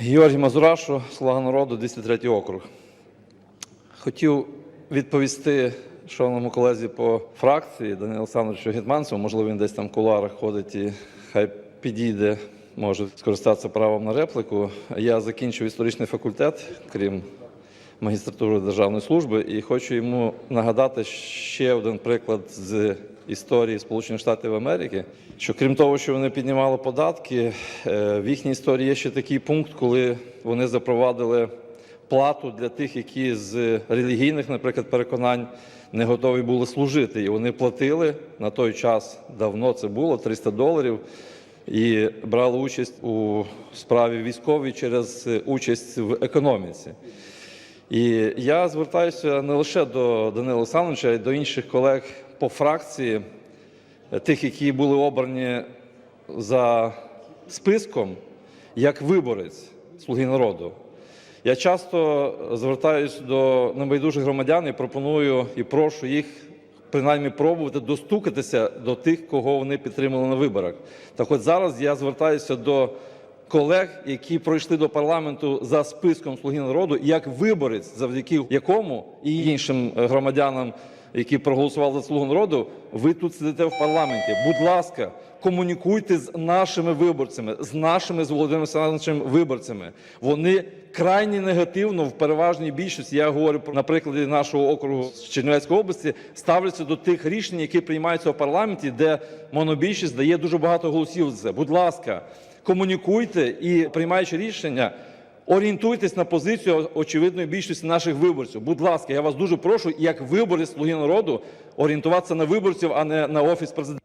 Георгій Мазурашу, Слуга народу, 203 округ. Хотів відповісти шановному колезі по фракції Данилу Олександровичу Гетманцеву. Можливо, він десь там в куларах ходить і хай підійде, може скористатися правом на репліку. Я закінчив історичний факультет, крім магістратури державної служби, і хочу йому нагадати ще один приклад з історії Сполучених Штатів Америки. Що крім того, що вони піднімали податки, е, в їхній історії є ще такий пункт, коли вони запровадили плату для тих, які з релігійних, наприклад, переконань не готові були служити. І вони платили на той час давно це було 300 доларів. І брали участь у справі військовій через участь в економіці. І я звертаюся не лише до Данила Олександровича, а й до інших колег по фракції, е, тих, які були обрані за списком як виборець Слуги народу. Я часто звертаюся до небайдужих громадян і пропоную і прошу їх принаймні пробувати достукатися до тих, кого вони підтримали на виборах. Так от зараз я звертаюся до колег, які пройшли до парламенту за списком Слуги народу, як виборець, завдяки якому і іншим е, громадянам, які проголосували за слугу народу, ви тут сидите в парламенті. Будь ласка, комунікуйте з нашими виборцями, з нашими з Володимиром Олександровичем виборцями. Вони крайні негативно в переважній більшості. Я говорю про на прикладі нашого округу з Чернівецької області, ставляться до тих рішень, які приймаються в парламенті, де монобільшість дає дуже багато голосів за це. Будь ласка, комунікуйте і приймаючи рішення. Орієнтуйтесь на позицію очевидної більшості наших виборців. Будь ласка, я вас дуже прошу, як виборець «Слуги народу, орієнтуватися на виборців, а не на офіс президента.